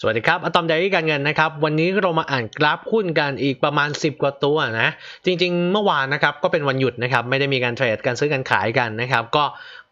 สวัสดีครับอะตอมไดรี่การเงินนะครับ วันนี้เรามาอ่านกราฟหุ้นกันอีกประมาณ 10 กว่าตัวนะ จริงๆ เมื่อวานนะครับก็เป็นวันหยุดนะครับ ไม่ได้มีการเทรดการซื้อการขายกันนะครับ ก็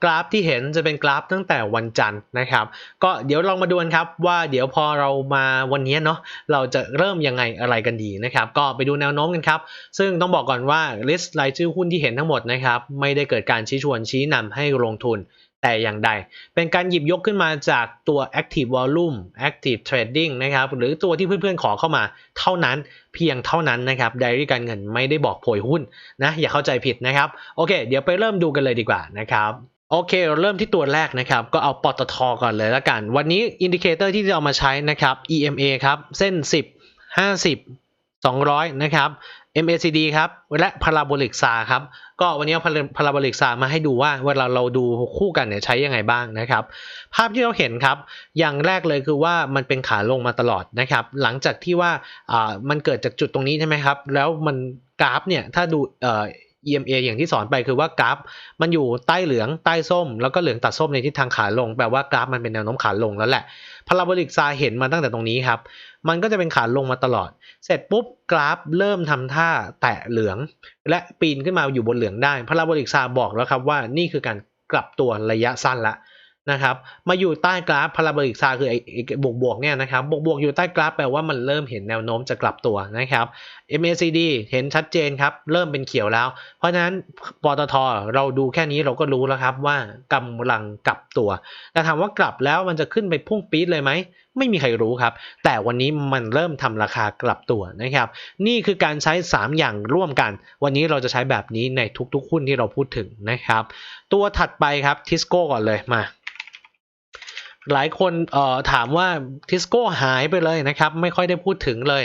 กราฟที่เห็นจะเป็นกราฟตั้งแต่วันจันทร์นะครับ ก็เดี๋ยวลองมาดูกันครับว่าเดี๋ยวพอเรามาวันนี้เนาะเราจะเริ่มยังไงอะไรกันดีนะครับ ก็ไปดูแนวโน้มกันครับ ซึ่งต้องบอกก่อนว่า list รายชื่อหุ้นที่เห็นทั้งหมดนะครับไม่ได้เกิดการชี้ชวนชี้นำให้ลงทุน แต่อย่างใด เป็นการหยิบยกขึ้นมาจากตัว active volume active trading นะครับ หรือตัวที่เพื่อนๆขอเข้ามาเท่านั้นเพียงเท่านั้นนะครับไดรี่การเงินไม่ได้บอกโผยหุ้นนะ อย่าเข้าใจผิดนะครับ โอเค เดี๋ยวไปเริ่มดูกันเลยดีกว่านะครับโอเคเราเริ่มที่ตัวแรกนะครับ ก็เอาปตทก่อนเลยละกัน วันนี้อินดิเคเตอร์ที่จะเอามาใช้นะครับ EMA ครับ เส้น 10 50 200 นะครับ MACD ครับและ Parabolic SAR ครับก็วันนี้เอา Parabolic SAR มาให้ดูว่าเวลาเราดูคู่กันเนี่ยใช้ยังไงบ้างนะครับ ภาพที่เราเห็นครับ อย่างแรกเลยคือว่ามันเป็นขาลงมาตลอดนะครับ หลังจากที่ว่ามันเกิดจากจุดตรงนี้ใช่ไหมครับ แล้วมันกราฟเนี่ยถ้าดู EMA อย่างที่สอนไปคือว่ากราฟ มันอยู่ใต้เหลืองใต้ส้ม แล้วก็เหลืองตัดส้มในทิศทางขาลง แปลว่ากราฟมันเป็นแนวโน้มขาลงแล้วแหละ พาราโบลิกซาเห็นมาตั้งแต่ตรงนี้ครับ มันก็จะเป็นขาลงมาตลอด เสร็จปุ๊บกราฟเริ่มทำท่าแตะเหลือง และปีนขึ้นมาอยู่บนเหลืองได้พาราโบลิกซาบอกแล้วครับว่านี่คือการกลับตัวระยะสั้นละนะครับมาอยู่ใต้กราฟพาราโบลิกซาคือไอ้บวกบวกเนี่ยนะครับบวกบวกอยู่ใต้กราฟแปลว่ามันเริ่มเห็นแนวโน้มจะกลับตัวนะครับ MACD เห็นชัดเจนครับ เริ่มเป็นเขียวแล้ว เพราะฉะนั้นปตทเราดูแค่นี้เราก็รู้แล้วครับว่ากำลังกลับตัว แต่ถามว่ากลับแล้วมันจะขึ้นไปพุ่งปี๊ดเลยไหม ไม่มีใครรู้ครับ แต่วันนี้มันเริ่มทำราคากลับตัวนะครับ นี่คือการใช้ 3 อย่างร่วมกัน วันนี้เราจะใช้แบบนี้ในทุกๆหุ้นที่เราพูดถึงนะครับ ตัวถัดไปครับทิสโก้ก่อนเลยมาหลายคนถามว่าทิสโก้หายไปเลยนะครับ ไม่ค่อยได้พูดถึงเลย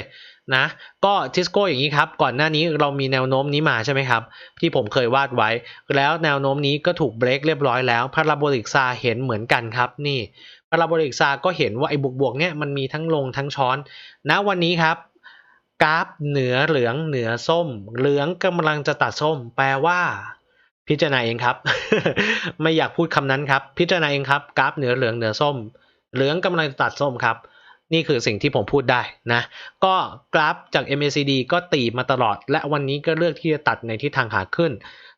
นะก็ทิสโก้อย่างนี้ครับ ก่อนหน้านี้เรามีแนวโน้มนี้มาใช่ไหมครับ ที่ผมเคยวาดไว้ แล้วแนวโน้มนี้ก็ถูกเบรกเรียบร้อยแล้วพาราโบลิกซาเห็นเหมือนกันครับ นี่พาราโบลิกซาก็เห็นว่าไอ้บวกๆเนี่ยมันมีทั้งลงทั้งช้อนณวันนี้ครับกราฟเหนือเหลืองเหนือส้ม เหลืองกำลังจะตัดส้ม แปลว่า พิจารณาเองครับ ไม่อยากพูดคำนั้นครับ พิจารณาเองครับ กราฟเหนือเหลืองเหนือส้ม เหลืองกำลังจะตัดส้มครับ นี่คือสิ่งที่ผมพูดได้นะ ก็กราฟจาก MACD ก็ตีมาตลอด และวันนี้ก็เลือกที่จะตัดในทิศทางขาขึ้น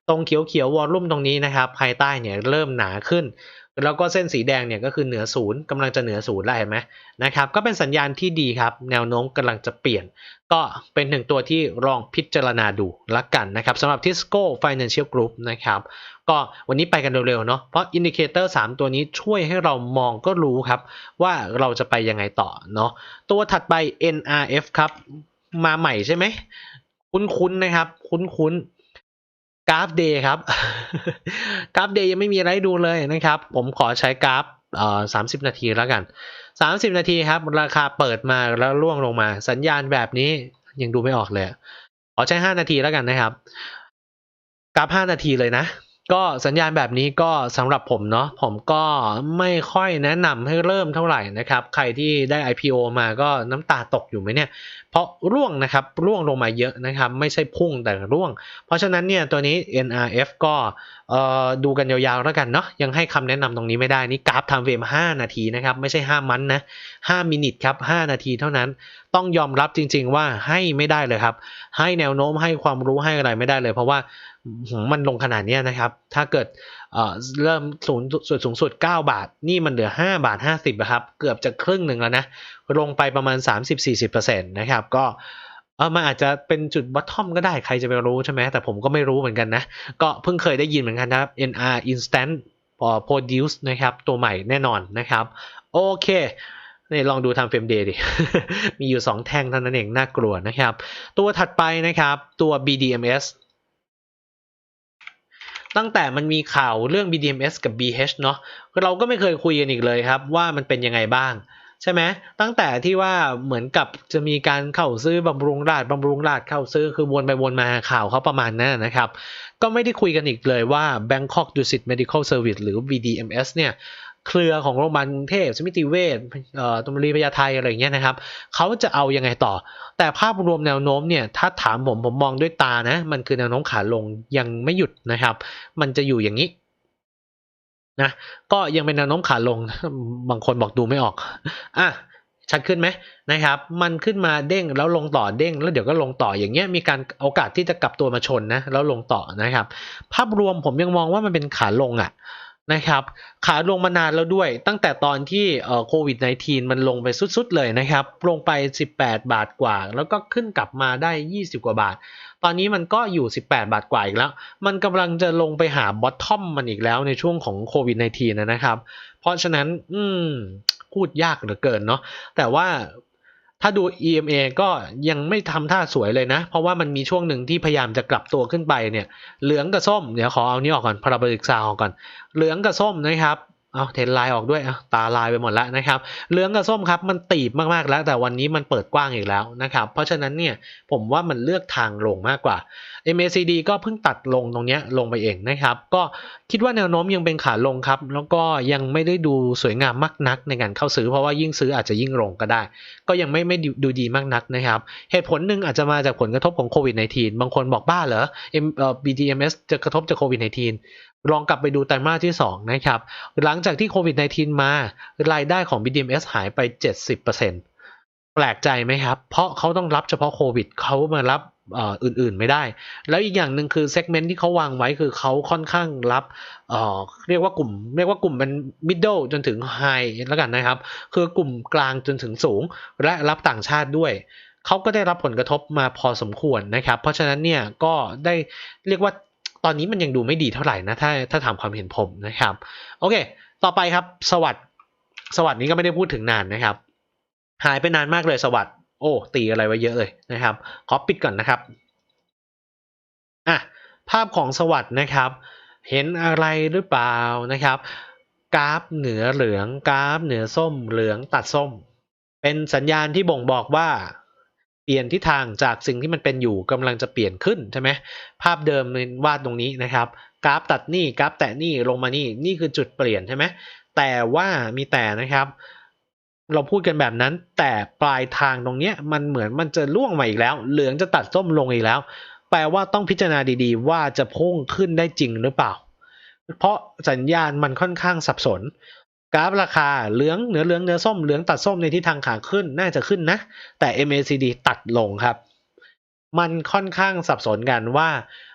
ตรงเขียวๆวอลลุ่มตรงนี้นะครับ ภายใต้เนี่ยเริ่มหนาขึ้น แล้วก็เส้นสีแดงเนี่ยก็คือเหนือศูนย์กำลังจะเหนือศูนย์แล้วเห็นไหมนะครับก็เป็นสัญญาณที่ดีครับ แนวโน้มกำลังจะเปลี่ยน ก็เป็นหนึ่งตัวที่ลองพิจารณาดูละกันนะครับสำหรับ Tisco Financial Group นะครับก็วันนี้ไปกันเร็วๆเนาะเพราะอินดิเคเตอร์3ตัวนี้ช่วยให้เรามองก็รู้ครับ ว่าเราจะไปยังไงต่อเนาะตัวถัดไป NRF ครับ มาใหม่ใช่ไหมคุ้นๆนะครับ คุ้นๆ กราฟเดย์ครับ กราฟเดย์ยังไม่มีอะไรดูเลยนะครับ ผมขอใช้กราฟเอ่อสามสิบนาทีแล้วกัน 30 นาทีครับ ราคาเปิดมาแล้วร่วงลงมา สัญญาณแบบนี้ยังดูไม่ออกเลย ขอใช้ 5 นาทีแล้วกันนะครับ กราฟ 5 นาทีเลยนะ ก็สัญญาณแบบนี้ก็สำหรับผมเนาะผมก็ไม่ค่อยแนะนำให้เริ่มเท่าไหร่นะครับ ใครที่ได้ IPO มาก็น้ำตาตกอยู่ไหมเนี่ย เพราะร่วงนะครับร่วงลงมาเยอะนะครับ ไม่ใช่พุ่งแต่ร่วง เพราะฉะนั้นเนี่ยตัวนี้ NRF ก็ ดูกันยาวๆแล้วกันเนาะยังให้คำแนะนำตรงนี้ไม่ได้นี่กราฟทำเฟรม5นาทีนะครับ ไม่ใช่5มันนะ5มินิทครับ5นาทีเท่านั้นต้องยอมรับจริง ๆ ว่าให้ไม่ได้เลยครับ ให้แนวโน้มให้ความรู้ให้อะไรไม่ได้เลย เพราะว่ามันลงขนาดนี้นะครับ ถ้าเกิดเเริ่มสูงสุดสูงสุด 9 บาท นี่มันเหลือ 5 บาท 50อะครับ เกือบจะครึ่งหนึ่งแล้วนะ ลงไปประมาณ 30-40%นะครับ ก็ ออมันอาจจะเป็นจุดบอททอมก็ได้ใครจะไปรู้ใช่ไหมแต่ผมก็ไม่รู้เหมือนกันนะ ก็เพิ่งเคยได้ยินเหมือนกันนะครับ NR Instant Produce นะครับ ตัวใหม่แน่นอนนะครับ โอเคนี่ลองดูทำเฟรมเดย์ดิ มีอยู่ 2 แท่งเท่านั้นเอง น่ากลัวนะครับ ตัวถัดไปนะครับ ตัว BDMs ตั้งแต่มันมีข่าวเรื่อง BDMs กับ BH เนาะเราก็ไม่เคยคุยกันอีกเลยครับ ว่ามันเป็นยังไงบ้าง ใช่ไหมตั้งแต่ที่ว่าเหมือนกับจะมีการเข้าซื้อบำรุงราชบำรุงราชเข้าซื้อคือวนไปวนมาข่าวเขาประมาณนั้นนะครับ ก็ไม่ได้คุยกันอีกเลยว่า Bangkok Dusit Medical Service หรือ BDMS เนี่ยเครือของโรงพยาบาลกรุงเทพสมิติเวชเอ่อตมรีพญาไทอะไรอย่างเงี้ยนะครับเขาจะเอายังไงต่อ แต่ภาพรวมแนวโน้มเนี่ยถ้าถามผมผมมองด้วยตานะ มันคือแนวโน้มขาลงยังไม่หยุดนะครับ มันจะอยู่อย่างนี้ นะก็ยังเป็นแนวโน้มขาลงบางคนบอกดูไม่ออกอะชัดขึ้นไหมนะครับ มันขึ้นมาเด้งแล้วลงต่อเด้ง แล้วเดี๋ยวก็ลงต่ออย่างเงี้ยมีการโอกาสที่จะกลับตัวมาชนนะแล้วลงต่อนะครับ ภาพรวมผมยังมองว่ามันเป็นขาลงอะ่ะ นะครับขาลงมานานแล้วด้วย ตั้งแต่ตอนที่โควิด -19 มันลงไปสุดๆเลยนะครับ ลงไป 18 บาทกว่า แล้วก็ขึ้นกลับมาได้ 20 กว่าบาท ตอนนี้มันก็อยู่ 18 บาทกว่าอีกแล้ว มันกำลังจะลงไปหาบอททอมมันอีกแล้วในช่วงของโควิด -19 นะครับ เพราะฉะนั้น อืมพูดยากเหลือเกินเนาะแต่ว่า ถ้าดู EMA ก็ยังไม่ทำท่าสวยเลยนะ เพราะว่ามันมีช่วงหนึ่งที่พยายามจะกลับตัวขึ้นไปเนี่ย เหลืองกับส้ม เดี๋ยวขอเอานี้ออกก่อนพาราโบลิกซาวก่อน เหลืองกับส้มนะครับ เอาเทนไลน์ออกด้วยเอาตาลายไปหมดแล้วนะครับเหลืองกับส้มครับมันตีบมากๆแล้ว แต่วันนี้มันเปิดกว้างอีกแล้วนะครับเพราะฉะนั้นเนี่ยผมว่ามันเลือกทางลงมากกว่า MACD ก็เพิ่งตัดลงตรงนี้ลงไปเองนะครับก็คิดว่าแนวโน้มยังเป็นขาลงครับ แล้วก็ยังไม่ได้ดูสวยงามมากนักในการเข้าซื้อ เพราะว่ายิ่งซื้ออาจจะยิ่งลงก็ได้ ก็ยังไม่ไม่ดูดีมากนักนะครับเหตุผลหนึ่งอาจจะมาจากผลกระทบของโควิด -19 บางคนบอกบ้าเหรอ BTMS จะกระทบจากโควิด -19 ลองกลับไปดูไตรมาสที่ 2 นะครับ หลังจากที่โควิด -19 มา รายได้ของ BTMS หายไป 70%แปลกใจไหมครับ เพราะเขาต้องรับเฉพาะโควิดเขามารับอื่นๆไม่ได้ แล้วอีกอย่างหนึ่งคือเซกเมนต์ที่เขาวางไว้คือเขาค่อนข้างรับเเรียกว่ากลุ่ม เรียกว่ากลุ่มเป็นมิดเดิลจนถึงไฮแล้วกันนะครับ คือกลุ่มกลางจนถึงสูง และรับต่างชาติด้วยเขาก็ได้รับผลกระทบมาพอสมควรนะครับ เพราะฉะนั้นเนี่ยก็ได้เรียกว่า ตอนนี้มันยังดูไม่ดีเท่าไหร่นะถ้าถ้าถามความเห็นผมนะครับโอเค ต่อไปครับสวัสด์สวัสด์นี้ก็ไม่ได้พูดถึงนานนะครับ หายไปนานมากเลยสวัสด์โอ้ตีอะไรไว้เยอะเลยนะครับขอปิดก่อนนะครับอะภาพของสวัสด์นะครับ เห็นอะไรหรือเปล่านะครับ กราฟเหนือเหลืองกราฟเหนือส้มเหลืองตัดส้ม เป็นสัญญาณที่บ่งบอกว่า เปลี่ยนทิศทางจากสิ่งที่มันเป็นอยู่กำลังจะเปลี่ยนขึ้นใช่ไหมภาพเดิมวาดตรงนี้นะครับ กราฟตัดนี่กราฟแตะนี่ลงมานี่นี่คือจุดเปลี่ยนใช่ไหมแต่ว่ามีแต่นะครับ เราพูดกันแบบนั้นแต่ปลายทางตรงนี้มันเหมือนมันจะล่วงมาอีกแล้ว เหลืองจะตัดส้มลงอีกแล้ว แปลว่าต้องพิจารณาดีๆ ว่าจะพุ่งขึ้นได้จริงหรือเปล่า เพราะสัญญาณมันค่อนข้างสับสน กราฟราคาเหลืองเหนือเหลืองเหนือส้มเหลืองตัดส้มในทิศทางขาขึ้นน่าจะขึ้นนะ แต่ MACD ตัดลงครับ มันค่อนข้างสับสนกันว่า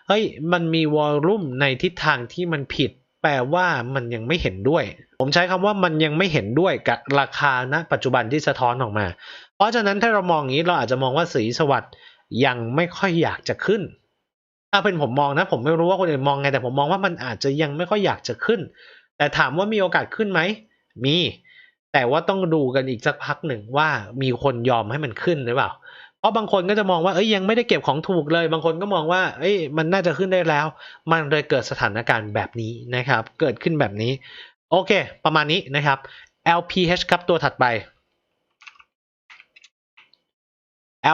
เฮ้ยมันมีวอลลุ่มในทิศทางที่มันผิด แปลว่ามันยังไม่เห็นด้วย ผมใช้คำว่ามันยังไม่เห็นด้วยกับราคาณปัจจุบันที่สะท้อนออกมา เพราะฉะนั้นถ้าเรามองอย่างนี้เราอาจจะมองว่าสีสวัสด์ยังไม่ค่อยอยากจะขึ้นถ้าเป็นผมมองนะ ผมไม่รู้ว่าคนอื่นมองไงแต่ผมมองว่ามันอาจจะยังไม่ค่อยอยากจะขึ้น แต่ถามว่ามีโอกาสขึ้นไหม มี แต่ว่าต้องดูกันอีกสักพักหนึ่งว่ามีคนยอมให้มันขึ้นหรือเปล่า เพราะบางคนก็จะมองว่าเอ้ยยังไม่ได้เก็บของถูกเลย บางคนก็มองว่า เอ้ยมันน่าจะขึ้นได้แล้ว มันเลยเกิดสถานการณ์แบบนี้นะครับ เกิดขึ้นแบบนี้ โอเค ประมาณนี้นะครับ LPH ครับตัวถัดไป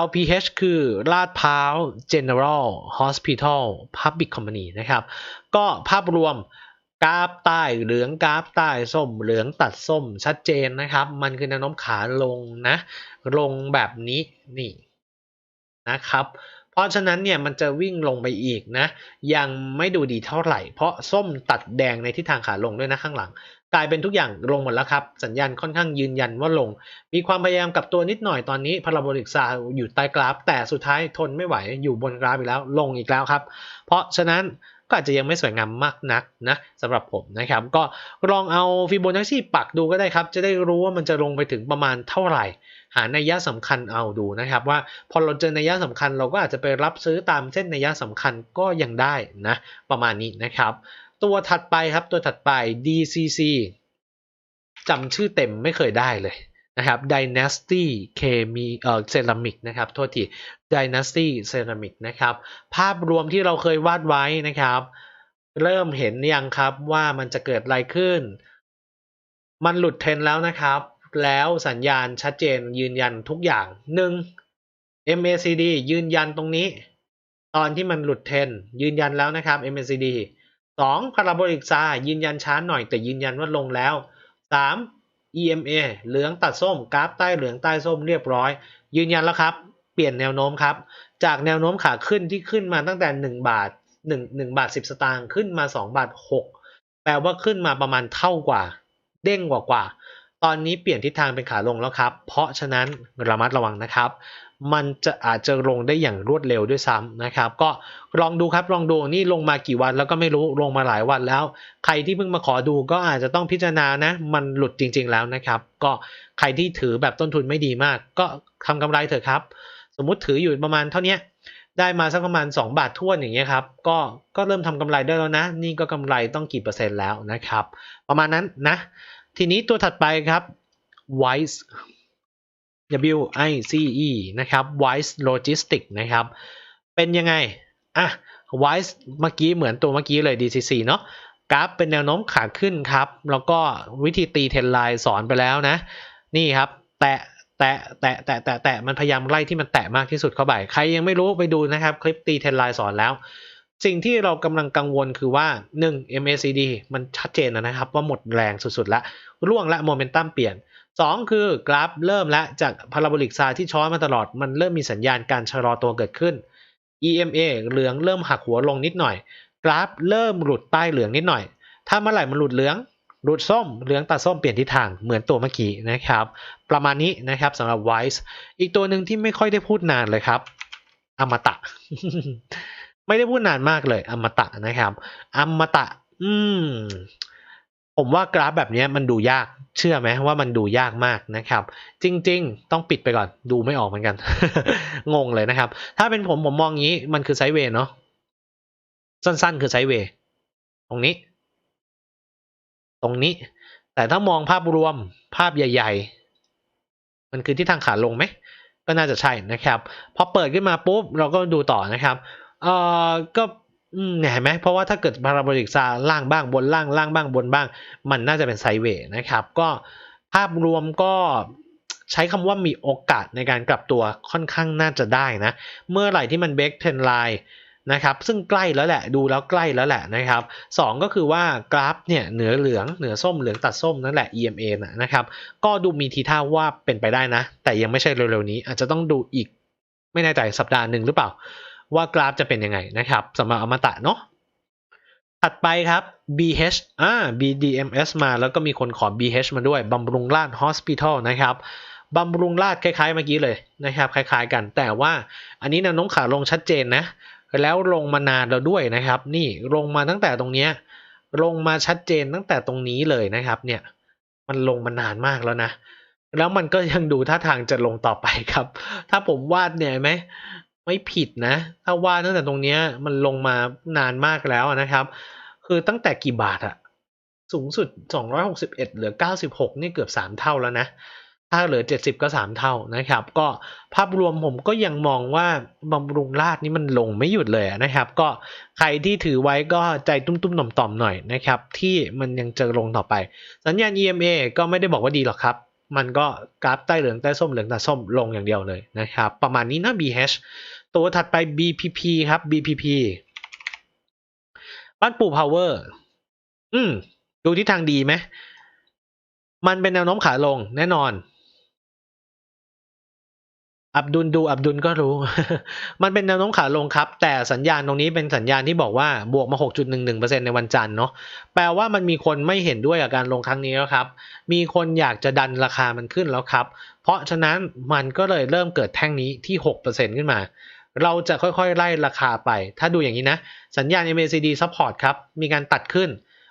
LPH คือลาดพร้าว General Hospital Public Company นะครับ ก็ภาพรวม กราฟใต้เหลืองกราฟใต้ส้ม เหลืองตัดส้มชัดเจนนะครับ มันคือแนวโน้มขาลงนะ ลงแบบนี้นี่นะครับ เพราะฉะนั้นเนี่ยมันจะวิ่งลงไปอีกนะ ยังไม่ดูดีเท่าไหร่ เพราะส้มตัดแดงในทิศทางขาลงด้วยนะข้างหลัง กลายเป็นทุกอย่างลงหมดแล้วครับ สัญญาณค่อนข้างยืนยันว่าลง มีความพยายามกับตัวนิดหน่อยตอนนี้พาราโบลิกซาอยู่ใต้กราฟ แต่สุดท้ายทนไม่ไหวอยู่บนกราฟอีกแล้ว ลงอีกแล้วครับ เพราะฉะนั้น ก็อาจจะยังไม่สวยงามมากนักนะสำหรับผมนะครับ ก็ลองเอาฟิโบนัชชีปักดูก็ได้ครับ จะได้รู้ว่ามันจะลงไปถึงประมาณเท่าไหร่ หาในยะสำคัญเอาดูนะครับ ว่าพอเราเจอในยะสำคัญเราก็อาจจะไปรับซื้อตามเส้นในยะสำคัญก็ยังได้นะประมาณนี้นะครับ ตัวถัดไปครับตัวถัดไป DCC จำชื่อเต็มไม่เคยได้เลย นะครับ Dynasty เคมีเอ่อเซรามิกนะครับ โทษที Dynasty Ceramic นะครับ ภาพรวมที่เราเคยวาดไว้นะครับ เริ่มเห็นยังครับว่ามันจะเกิดอะไรขึ้น มันหลุดเทรนแล้วนะครับ แล้วสัญญาณชัดเจนยืนยันทุกอย่าง 1. MACD ยืนยันตรงนี้ ตอนที่มันหลุดเทรนยืนยันแล้วนะครับ MACD 2. พาราโบลิกซายืนยันช้าหน่อยแต่ยืนยันว่าลงแล้ว 3. EMA เหลืองตัดส้มกราฟใต้เหลืองใต้ส้มเรียบร้อย ยืนยันแล้วครับ เปลี่ยนแนวโน้มครับ จากแนวโน้มขาขึ้นที่ขึ้นมาตั้งแต่ 1 บาท 1 1บาท10 สตางค์ขึ้นมา 2 บาท 6 แปลว่าขึ้นมาประมาณเท่ากว่า เด้งกว่ากว่า ตอนนี้เปลี่ยนทิศทางเป็นขาลงแล้วครับ เพราะฉะนั้นระมัดระวังนะครับ มันจะอาจจะลงได้อย่างรวดเร็วด้วยซ้ำนะครับ ก็ลองดูครับลองดูนี่ลงมากี่วันแล้วก็ไม่รู้ลงมาหลายวันแล้ว ใครที่เพิ่งมาขอดูก็อาจจะต้องพิจารณานะมันหลุดจริง ๆแล้วนะครับ ก็ใครที่ถือแบบต้นทุนไม่ดีมาก ก็ทำกำไรเถอะครับ สมมุติถืออยู่ประมาณเท่านี้ได้มาสักประมาณ 2 บาททวนอย่างเงี้ยครับก็ก็เริ่มทำกำไรได้แล้วนะ นี่ก็กำไรต้องกี่เปอร์เซ็นต์แล้วนะครับ ประมาณนั้นนะ ทีนี้ตัวถัดไปครับ Wise W I C E นะครับ Wise Logistics นะครับ เป็นยังไง อะ Wise เมื่อกี้เหมือนตัวเมื่อกี้เลย DCC เนาะกราฟเป็นแนวโน้มขาขึ้นครับ แล้วก็วิธีตีเทรนไลน์สอนไปแล้วนะ นี่ครับ แตะแตะแตะแตะแตะแตะมันพยายามไล่ที่มันแตะมากที่สุดเข้าไป ใครยังไม่รู้ไปดูนะครับ คลิปตีเทรนไลน์สอนแล้ว สิ่งที่เรากำลังกังวลคือว่า 1 MACD มันชัดเจนนะครับ ว่าหมดแรงสุดๆแล้วร่วงและโมเมนตัมเปลี่ยน 2 คือกราฟเริ่มและจากพาราโบลิกซาที่ช้อนมาตลอดมันเริ่มมีสัญญาณการชะลอตัวเกิดขึ้น EMA เหลืองเริ่มหักหัวลงนิดหน่อย กราฟเริ่มหลุดใต้เหลืองนิดหน่อย ถ้าเมื่อไหร่มันหลุดเหลืองหลุดส้มเหลืองตัดส้มเปลี่ยนทิศทางเหมือนตัวเมื่อกี้นะครับ ประมาณนี้นะครับสำหรับ Wise อีกตัวหนึ่งที่ไม่ค่อยได้พูดนานเลยครับ อมตะ ไม่ได้พูดนานมากเลย อมตะนะครับ อมตะ อืม ผมว่ากราฟแบบนี้มันดูยากเชื่อไหมว่ามันดูยากมากนะครับ จริง ๆ ต้องปิดไปก่อนดูไม่ออกเหมือนกัน งงเลยนะครับ ถ้าเป็นผมผมมองงี้มันคือไซด์เวย์เนาะสั้นๆ คือไซด์เวย์ตรงนี้ ตรงนี้ แต่ถ้ามองภาพรวมภาพใหญ่ ๆ มันคือที่ทางขาลงไหมก็น่าจะใช่นะครับ พอเปิดขึ้นมาปุ๊บเราก็ดูต่อนะครับเอ่อก็ อืมเห็นไหมเพราะว่าถ้าเกิดพาราโบลิกซาล่างบ้างบนล่างล่างบ้างบนบ้าง มันน่าจะเป็นไซเวย์นะครับ ก็ภาพรวมก็ใช้คำว่ามีโอกาสในการกลับตัวค่อนข้างน่าจะได้นะ เมื่อไหร่ที่มันเบรกเทรนไลน์นะครับ ซึ่งใกล้แล้วแหละดูแล้วใกล้แล้วแหละนะครับสองก็คือว่ากราฟเนี่ยเหนือเหลืองเหนือส้มเหลืองตัดส้มนั่นแหละ EMA นะนะครับก็ดูมีทีท่าว่าเป็นไปได้นะ แต่ยังไม่ใช่เร็วๆนี้ อาจจะต้องดูอีกไม่แน่ใจสัปดาห์หนึ่งหรือเปล่า ว่ากราฟจะเป็นยังไงนะครับสำหรับอมตะเนาะถัดไปครับ BH อ่า BDMS มาแล้วก็มีคนขอ BH มาด้วยบำรุงราษ Hospital นะครับบำรุงราษคล้ายๆเมื่อกี้เลยนะครับ คล้ายๆกัน แต่ว่าอันนี้แนวโน้มขาลงชัดเจนนะ แล้วลงมานานแล้วด้วยนะครับ นี่ลงมาตั้งแต่ตรงเนี้ยลงมาชัดเจนตั้งแต่ตรงนี้เลยนะครับ เนี่ยมันลงมานานมากแล้วนะ แล้วมันก็ยังดูท่าทางจะลงต่อไปครับ ถ้าผมวาดเนี่ยไหม ไม่ผิดนะ ถ้าว่าตั้งแต่ตรงเนี้ยมันลงมานานมากแล้วนะครับ คือตั้งแต่กี่บาทอะสูงสุด 261 เหลือ 96 นี่เกือบ 3 เท่าแล้วนะ ถ้าเหลือ 70 ก็ 3 เท่านะครับ ก็ภาพรวมผมก็ยังมองว่าบำรุงราชนี่มันลงไม่หยุดเลยนะครับ ก็ใครที่ถือไว้ก็ใจตุ้มๆ ต่อมๆ หน่อยนะครับ ที่มันยังเจอลงต่อไป สัญญาณ EMA ก็ไม่ได้บอกว่าดีหรอกครับ มันก็กราฟใต้เหลืองใต้ส้มเหลืองใต้ส้มลงอย่างเดียวเลยนะครับ ประมาณนี้นะ BH ตัวถัดไป BPP ครับ BPP บ้านปู่ power อืมดูทิศทางดีไหมมันเป็นแนวโน้มขาลงแน่นอน อับดุลดูอับดุลก็รู้ มันเป็นแนวโน้มขาลงครับ แต่สัญญาณตรงนี้เป็นสัญญาณที่บอกว่าบวกมา 6.11%ในวันจันทร์เนาะ แปลว่ามันมีคนไม่เห็นด้วยกับการลงครั้งนี้แล้วครับ มีคนอยากจะดันราคามันขึ้นแล้วครับ เพราะฉะนั้นมันก็เลยเริ่มเกิดแท่งนี้ที่ 6%ขึ้นมา เราจะค่อยๆ ไล่ราคาไป ถ้าดูอย่างนี้นะ สัญญาณ MACD support ครับ มีการตัดขึ้น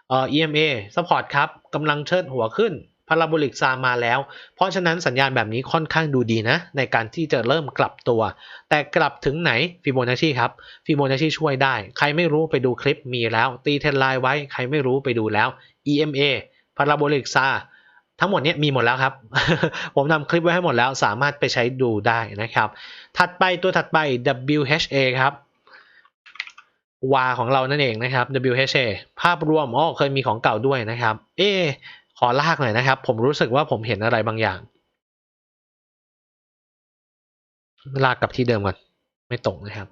เอ่อ EMA support ครับกำลังเชิดหัวขึ้น พาราโบลิกซามาแล้ว เพราะฉะนั้นสัญญาณแบบนี้ค่อนข้างดูดีนะ ในการที่จะเริ่มกลับตัว แต่กลับถึงไหนฟิโบนัชชีครับฟิโบนัชชีช่วยได้ ใครไม่รู้ไปดูคลิปมีแล้ว ตีเทรนไลน์ไว้ใครไม่รู้ไปดูแล้ว EMA พาราโบลิกซาทั้งหมดนี้มีหมดแล้วครับ ผมทำคลิปไว้ให้หมดแล้วสามารถไปใช้ดูได้นะครับ ถัดไปตัวถัดไป WHA ครับวาของเรานั่นเองนะครับ WHA ภาพรวมอ๋อเคยมีของเก่าด้วยนะครับ เอ ขอลากหน่อยนะครับ ผมรู้สึกว่าผมเห็นอะไรบางอย่าง ลากกลับที่เดิมก่อนไม่ตรงนะครับ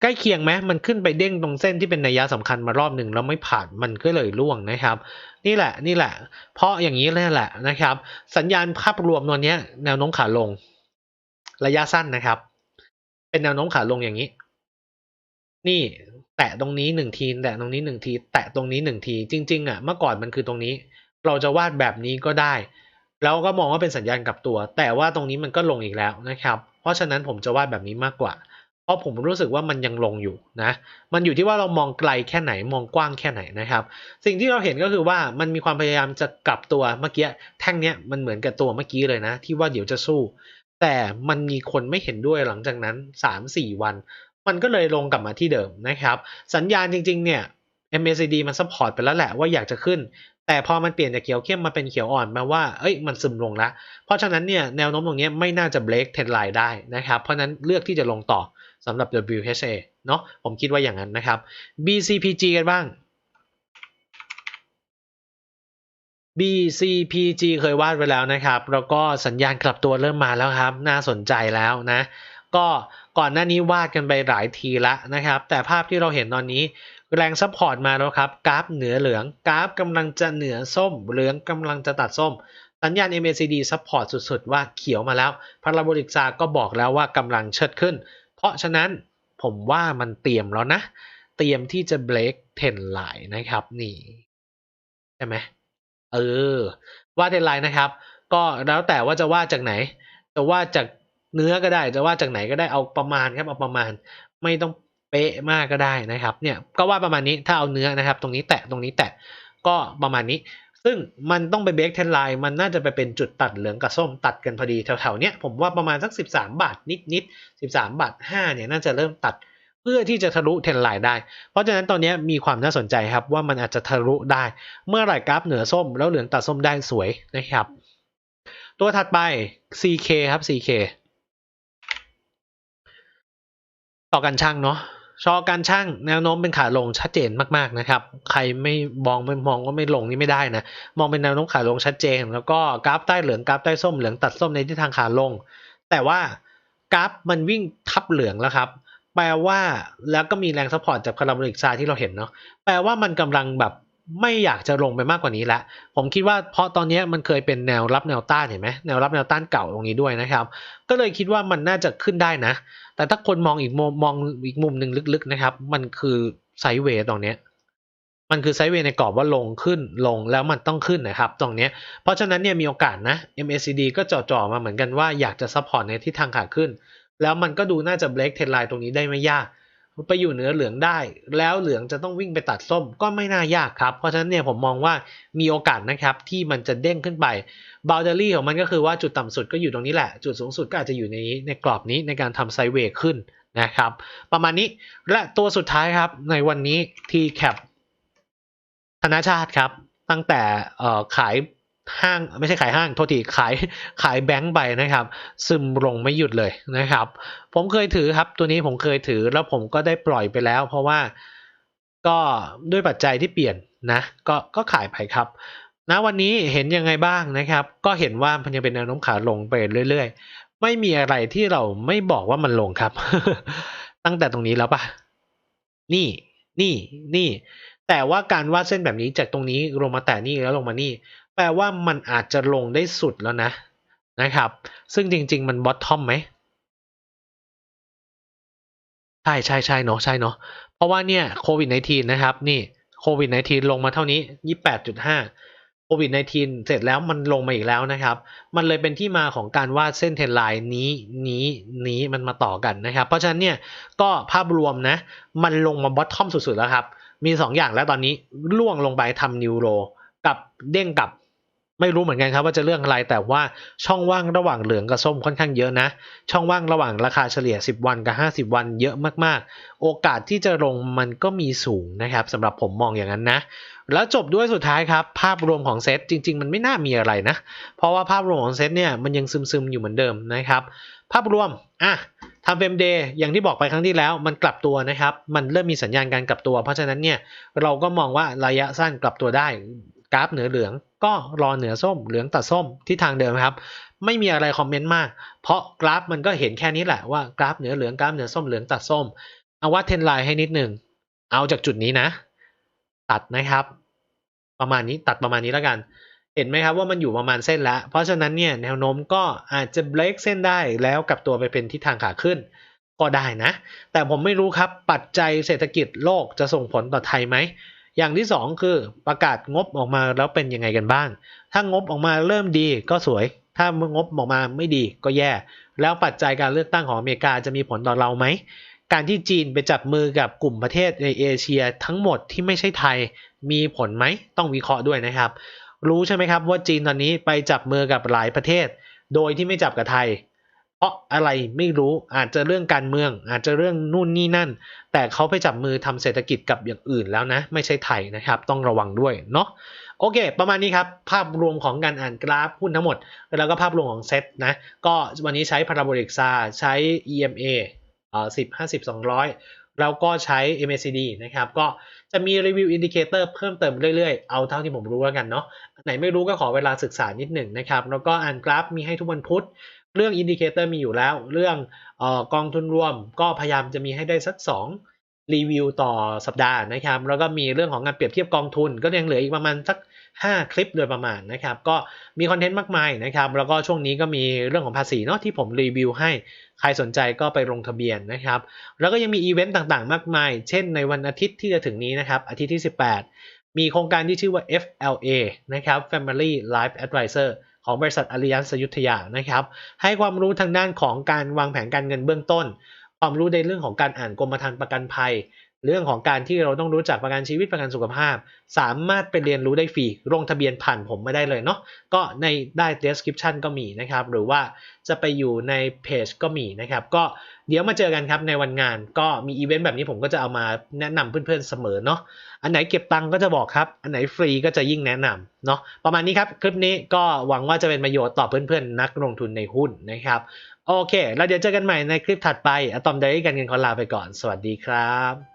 ใกล้เคียงไหมมันขึ้นไปเด้งตรงเส้นที่เป็นนัยยะสำคัญมารอบหนึ่งแล้วไม่ผ่านมันก็เลยร่วงนะครับ นี่แหละนี่แหละ เพราะอย่างนี้แหละนะครับ สัญญาณภาพรวมตัวนี้แนวโน้มขาลง ระยะสั้นนะครับ เป็นแนวโน้มขาลงอย่างนี้ นี่แตะตรงนี้หนึ่งทีแตะตรงนี้หนึ่งที แตะตรงนี้หนึ่งที จริง ๆ อะ เมื่อก่อนมันคือตรงนี้ เราจะวาดแบบนี้ก็ได้ แล้วก็มองว่าเป็นสัญญาณกลับตัว แต่ว่าตรงนี้มันก็ลงอีกแล้วนะครับ เพราะฉะนั้นผมจะวาดแบบนี้มากกว่า เพราะผมรู้สึกว่ามันยังลงอยู่นะ มันอยู่ที่ว่าเรามองไกลแค่ไหนมองกว้างแค่ไหนนะครับ สิ่งที่เราเห็นก็คือว่ามันมีความพยายามจะกลับตัวเมื่อกี้แท่งเนี้ยมันเหมือนกับตัวเมื่อกี้เลยนะ ที่ว่าเดี๋ยวจะสู้ แต่มันมีคนไม่เห็นด้วยหลังจากนั้น 3-4 วัน มันก็เลยลงกลับมาที่เดิมนะครับ สัญญาณจริงๆเนี่ย MACD มันซัพพอร์ตไปแล้วแหละว่าอยากจะขึ้น แต่พอมันเปลี่ยนจากเขียวเข้มมาเป็นเขียวอ่อนแปลว่า เอ้ย มันซึมลงแล้วเพราะฉะนั้นเนี่ยแนวโน้มตรงนี้ไม่น่าจะเบรกเทรนไลน์ได้นะครับ เพราะฉะนั้นเลือกที่จะลงต่อสำหรับ WHA เนาะผมคิดว่าอย่างนั้นนะครับ BCPG กันบ้าง BCPG เคยวาดไว้แล้วนะครับ แล้วก็สัญญาณกลับตัวเริ่มมาแล้วครับ น่าสนใจแล้วนะ ก็ก่อนหน้านี้วาดกันไปหลายทีละนะครับ แต่ภาพที่เราเห็นตอนนี้ แรงซัพพอร์ตมาแล้วครับ กราฟเหนือเหลือง กราฟกำลังจะเหนือส้ม เหลืองกำลังจะตัดส้ม สัญญาณ MACD ซัพพอร์ตสุดๆ ว่าเขียวมาแล้วพาราโบลิกซาก็บอกแล้วว่ากำลังเชิดขึ้น เพราะฉะนั้นผมว่ามันเตรียมแล้วนะ เตรียมที่จะเบรกเทนไลน์นะครับนี่ใช่ไหมเออ ว่าเทนไลน์นะครับ ก็แล้วแต่ว่าจะว่าจากไหน จะว่าจากเนื้อก็ได้ จะว่าจากไหนก็ได้เอาประมาณครับเอาประมาณ ไม่ต้อง เป๊ะมากก็ได้นะครับเนี่ยก็ว่าประมาณนี้ถ้าเอาเนื้อนะครับ ตรงนี้แตะตรงนี้แตะก็ประมาณนี้ ซึ่งมันต้องไปเบรกเทนไลน์มันน่าจะไปเป็นจุดตัดเหลืองกับส้มตัดกันพอดีแถวๆเนี้ยผมว่าประมาณสัก 13 บาทนิดๆ13 บาท5เนี่ยน่าจะเริ่มตัดเพื่อที่จะทะลุเทรนไลน์ได้ เพราะฉะนั้นตอนนี้มีความน่าสนใจครับว่ามันอาจจะทะลุได้ เมื่อไหร่กราฟเหนือส้มแล้วเหลืองตัดส้มได้สวยนะครับ ตัวถัดไป CK ครับ CK ต่อกันช่างเนาะ ชอการช่างแนวโน้มเป็นขาลงชัดเจนมากๆนะครับ ใครไม่มองไม่มองว่าไม่ลงนี่ไม่ได้นะ มองเป็นแนวโน้มขาลงชัดเจน แล้วก็กราฟใต้เหลืองกราฟใต้ส้มเหลืองตัดส้มในทิศทางขาลง แต่ว่ากราฟมันวิ่งทับเหลืองแล้วครับ แปลว่าแล้วก็มีแรงซัพพอร์ตจากพาราโบลิกซาที่เราเห็นเนาะ แปลว่ามันกำลังแบบ ไม่อยากจะลงไปมากกว่านี้ละ ผมคิดว่าเพราะตอนนี้มันเคยเป็นแนวรับแนวต้านเห็นไหมแนวรับแนวต้านเก่าตรงนี้ด้วยนะครับ ก็เลยคิดว่ามันน่าจะขึ้นได้นะ แต่ถ้าคนมองอีกมุมมองอีกมุมหนึ่งลึกๆนะครับ มันคือไซเวย์ตรงนี้มันคือไซเวย์ในกรอบว่าลงขึ้นลงแล้วมันต้องขึ้นนะครับ ตรงนี้ เพราะฉะนั้นเนี่ยมีโอกาสนะ MACD ก็จ่อๆมาเหมือนกันว่าอยากจะซัพพอร์ตในทิศทางขาขึ้น แล้วมันก็ดูน่าจะเบรกเทรนไลน์ตรงนี้ได้ไม่ยาก ไปอยู่เหนือเหลืองได้ แล้วเหลืองจะต้องวิ่งไปตัดส้มก็ไม่น่ายากครับ เพราะฉะนั้นเนี่ยผมมองว่ามีโอกาสนะครับที่มันจะเด้งขึ้นไปบ o ลเดอรี่ของมันก็คือว่าจุดต่ำสุดก็อยู่ตรงนี้แหละ จุดสูงสุดก็อาจจะอยู่ในนี้ในกรอบนี้ในการทำไซเวย์ขึ้นนะครับ ประมาณนี้และตัวสุดท้ายครับในวันนี้ที่แคปธนาชาติครับ ตั้งแต่ขาย ห้างไม่ใช่ขายห้างโทษทีขายขายแบงก์ไปนะครับ ซึมลงไม่หยุดเลยนะครับ ผมเคยถือครับตัวนี้ผมเคยถือแล้วผมก็ได้ปล่อยไปแล้ว เพราะว่าก็ด้วยปัจจัยที่เปลี่ยนนะก็ก็ขายไปครับนะวันนี้เห็นยังไงบ้างนะครับ ก็เห็นว่ามันยังเป็นแนวโน้มขาลงไปเรื่อย ๆ ไม่มีอะไรที่เราไม่บอกว่ามันลงครับ ตั้งแต่ตรงนี้แล้วปะนี่นี่นี่แต่ว่าการวาดเส้นแบบนี้จากตรงนี้ลงมาแต่นี่แล้วลงมานี่ แปลว่ามันอาจจะลงได้สุดแล้วนะนะครับ ซึ่งจริง ๆ มันบอททอมไหมใช่ใช่ใช่เนาะใช่เนาะเพราะว่าเนี่ยโควิด -19 นะครับนี่โควิด -19 ลงมาเท่านี้ 28.5โควิด -19 เสร็จแล้วมันลงมาอีกแล้วนะครับ มันเลยเป็นที่มาของการวาดเส้นเทรนไลน์นี้นี้นี้มันมาต่อกันนะครับ เพราะฉะนั้นเนี่ยก็ภาพรวมนะ มันลงมาบอททอมสุดๆแล้วครับ มี 2 อย่างแล้วตอนนี้ล่วงลงไปทำนิวโรกับเด้งกลับ ไม่รู้เหมือนกันครับว่าจะเรื่องอะไรแต่ว่าช่องว่างระหว่างเหลืองกับส้มค่อนข้างเยอะนะ ช่องว่างระหว่างราคาเฉลี่ย 10 วันกับ 50 วันเยอะมากๆ โอกาสที่จะลงมันก็มีสูงนะครับสำหรับผมมองอย่างนั้นนะ แล้วจบด้วยสุดท้ายครับ ภาพรวมของเซตจริง ๆ มันไม่น่ามีอะไรนะ เพราะว่าภาพรวมของเซตเนี่ยมันยังซึมๆอยู่เหมือนเดิมนะครับ ภาพรวมอะทำเฟมเดย์อย่างที่บอกไปครั้งที่แล้วมันกลับตัวนะครับ มันเริ่มมีสัญญาณการกลับตัว เพราะฉะนั้นเนี่ยเราก็มองว่าระยะสั้นกลับตัวได้ กราฟเหนือเหลือง ก็รอเหนือส้ม เหลืองตัดส้มที่ทางเดิมครับ ไม่มีอะไรคอมเมนต์มาก เพราะกราฟมันก็เห็นแค่นี้แหละว่ากราฟเหนือเหลืองกราฟเหนือส้มเหลืองตัดส้ม เอาวัดเทรนไลน์ให้นิดหนึ่ง เอาจากจุดนี้นะ ตัดนะครับ ประมาณนี้ตัดประมาณนี้แล้วกัน เห็นไหมครับว่ามันอยู่ประมาณเส้นแล้ว เพราะฉะนั้นเนี่ยแนวโน้มก็อาจจะเบรกเส้นได้แล้วกลับตัวไปเป็นทิศทางขาขึ้นก็ได้นะ แต่ผมไม่รู้ครับ ปัจจัยเศรษฐกิจโลกจะส่งผลต่อไทยไหม อย่างที่สองคือประกาศงบออกมาแล้วเป็นยังไงกันบ้าง ถ้างบออกมาเริ่มดีก็สวย ถ้างบออกมาไม่ดีก็แย่ แล้วปัจจัยการเลือกตั้งของอเมริกาจะมีผลต่อเราไหม การที่จีนไปจับมือกับกลุ่มประเทศในเอเชียทั้งหมดที่ไม่ใช่ไทยมีผลไหมต้องวิเคราะห์ด้วยนะครับ รู้ใช่ไหมครับว่าจีนตอนนี้ไปจับมือกับหลายประเทศ โดยที่ไม่จับกับไทย เพราะอะไรไม่รู้อาจจะเรื่องการเมือง อาจจะเรื่องนู่นนี่นั่น แต่เขาไปจับมือทำเศรษฐกิจกับอย่างอื่นแล้วนะ ไม่ใช่ไทยนะครับ ต้องระวังด้วยเนาะโอเค ประมาณนี้ครับ ภาพรวมของการอ่านกราฟหุ้นทั้งหมด แล้วก็ภาพรวมของเซ็ตนะ ก็วันนี้ใช้พาราโบลิกซาใช้ EMA เอ่อ10 50 200แล้วก็ใช้ MACD นะครับ ก็จะมีรีวิวอินดิเคเตอร์เพิ่มเติมเรื่อยๆ เอาเท่าที่ผมรู้แล้วกันเนาะไหนไม่รู้ก็ขอเวลาศึกษานิดหนึ่งนะครับ แล้วก็อ่านกราฟมีให้ทุกวันพุธ เรื่องอินดิเคเตอร์มีอยู่แล้ว เรื่องออกองทุนรวมก็พยายามจะมีให้ได้สัก 2 รีวิวต่อสัปดาห์นะครับ แล้วก็มีเรื่องของการเปรียบเทียบกองทุน ก็ยังเหลืออีกประมาณสัก 5 คลิปโดยประมาณนะครับ ก็มีคอนเทนต์มากมายนะครับ แล้วก็ช่วงนี้ก็มีเรื่องของภาษีเนาะที่ผมรีวิวให้ ใครสนใจก็ไปลงทะเบียนนะครับ แล้วก็ยังมีอีเวนต์ต่างๆ มากมาย เช่นในวันอาทิตย์ที่จะถึงนี้นะครับ อาทิตย์ที่ 18 มีโครงการที่ชื่อว่า FLA นะครับ Family Life Advisor ของบริษัทอารียันสยุทธยานะครับ ให้ความรู้ทางด้านของการวางแผนการเงินเบื้องต้น ความรู้ในเรื่องของการอ่านกรมธรรม์ประกันภัย เรื่องของการที่เราต้องรู้จักประกันชีวิตประกันสุขภาพ สามารถไปเรียนรู้ได้ฟรีลงทะเบียนผ่านผมไม่ได้เลยเนาะก็ในได้ description ก็มีนะครับหรือว่าจะไปอยู่ในเพจก็มีนะครับก็เดี๋ยวมาเจอกันครับในวันงานก็มีอีเวนต์แบบนี้ผมก็จะเอามาแนะนำเพื่อนๆเสมอเนาะอันไหนเก็บตังก็จะบอกครับ อันไหนฟรีก็จะยิ่งแนะนำเนาะประมาณนี้ครับ คลิปนี้ก็หวังว่าจะเป็นประโยชน์ต่อเพื่อนๆ นักลงทุนในหุ้นนะครับ โอเค แล้วเดี๋ยวเจอกันใหม่ในคลิปถัดไปอะตอมไดรี่กันเงินขอลาไปก่อน สวัสดีครับ